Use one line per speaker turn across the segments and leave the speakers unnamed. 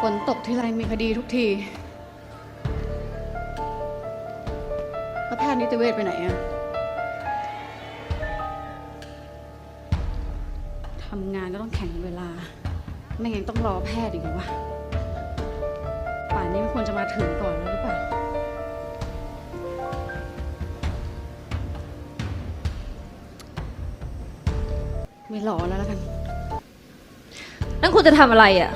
ฝนตกทีไรมีคดีทุกที แล้วแพทย์นิติเวชไปไหนอะทำงานก็ต้องแข่งเวลา ไม่งั้นต้องรอแพทย์อีกหรอวะป่านนี้ไมันควรจะมาถึงก่อนแล้วหรือเปล่า ไม่รอแล้วแล้วกัน
นั่นคุณจะทำอะไรอะ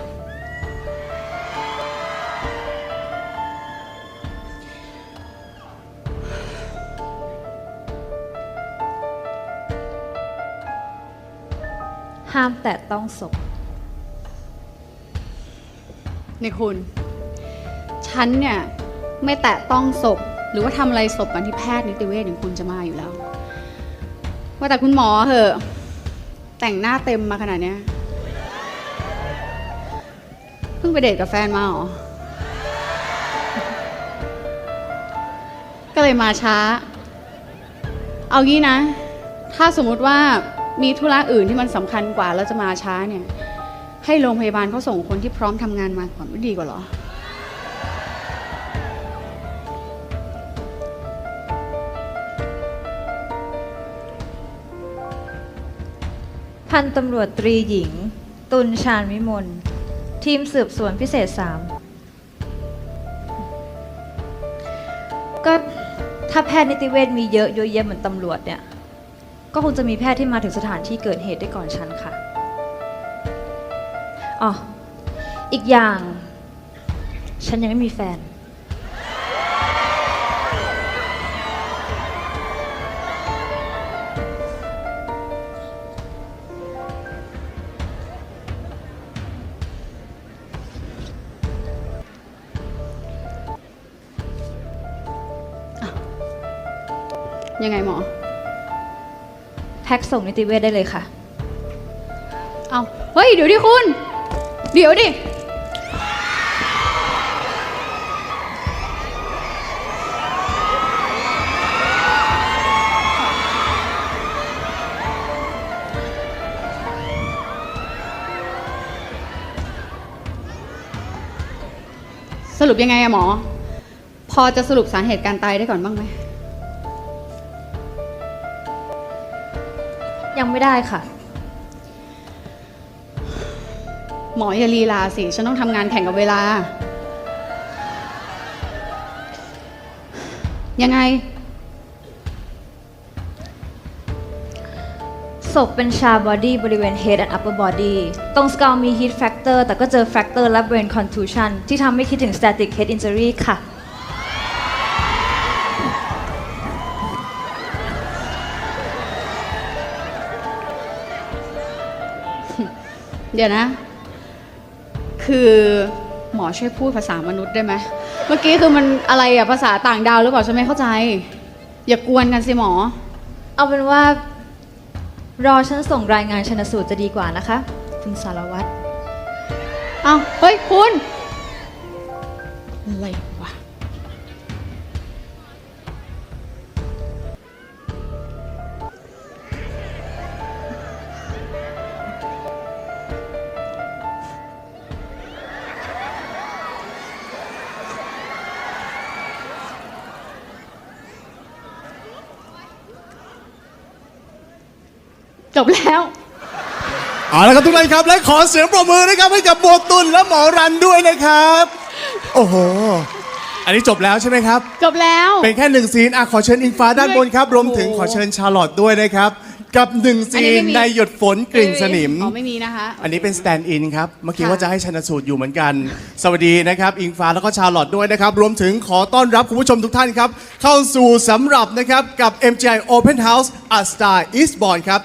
ห้ามแตะต้องศพ
นี่คุณ ฉันเนี่ย ไม่แตะต้องศพ หรือว่าทำอะไรศพกันที่แพทย์นิติเวชอย่างคุณจะมาอยู่แล้ว ว่าแต่คุณหมอเหอะ แต่งหน้าเต็มมาขนาดเนี้ยเพิ่งไปเดทกับแฟนมาเหรอ ก็เลยมาช้า เอางี้นะ ถ้าสมมุติว่า มีธุระอื่นที่มันสำคัญกว่าแล้วจะมาช้าเนี่ย ให้โรงพยาบาลเขาส่งคนที่พร้อมทำงานมาก่อนไม่ดีกว่าเหรอ
พันตำรวจตรีหญิง ตุลชาญวิมลทีมสืบสวนพิเศษสามก็ถ้าแพทย์นิติเวชมีเยอะเยอะแยะเหมือนตำรวจเนี่ย ก็คงจะมีแพทย์ที่มาถึงสถานที่เกิดเหตุได้ก่อนฉันค่ะอ๋ออีกอย่าง ฉันยังไม่มีแฟน
ยังไงหมอ
แพ็กส่งนิติเวชได้เลยค่ะ
เอาเฮ้ย เดี๋ยวดิคุณ เดี๋ยวดิ สรุปยังไงอะหมอ พอจะสรุปสาเหตุการตายได้ก่อนบ้างไหม
ยังไม่ได้ค่ะ
หมออย่าลีลาสิ ฉันต้องทำงานแข่งกับเวลา ยังไง
ศพเป็นชาบอดี้บริเวณ head and upper body ตรงสกาวมี heat factor แต่ก็เจอ factor และ brain contusion ที่ทำให้คิดถึง static head injury ค่ะ
เดี๋ยวนะ คือหมอช่วยพูดภาษามนุษย์ได้ไหมเมื่อกี้คือมันอะไรอะภาษาต่างดาวหรือเปล่าฉันไม่เข้าใจ อย่ากวนกันสิหมอ
เอาเป็นว่า รอฉันส่งรายงานชนสูตรจะดีกว่านะคะ คุณสารวัตร
เอาเฮ้ย คุณ จบแล้ว
เอาละครับทุกท่านครับและขอเสียงปรบมือนะครับให้กับโบตุนและหมอรันด้วยนะครับ โอ้โห อันนี้จบแล้วใช่ไหมครับ
จบแล้ว
เป็นแค่หนึ่งซีนอะขอเชิญอิงฟ้าด้านบนครับ รวมถึงขอเชิญชาร์ลอตด้วยนะครับ กับหนึ่ง
อัน
ซี
นี้
น
ไม่มี
ในหยดฝนกลิ่นสนิม
อ๋อไม่มีนะคะ
อันนี้เป็นสแตนด์อินครับ เมื่อกี้
ค่ะ
ว่าจะให้ชันสูตรอยู่เหมือนกัน สวัสดีนะครับ อิงฟ้าแล้วก็ชาร์ลอตด้วยนะครับ รวมถึงขอต้อนรับคุณผู้ชมทุกท่านครับ เข้าสู่สำหรับนะครับกับ MGI Open House A Star Eastbourne ครับ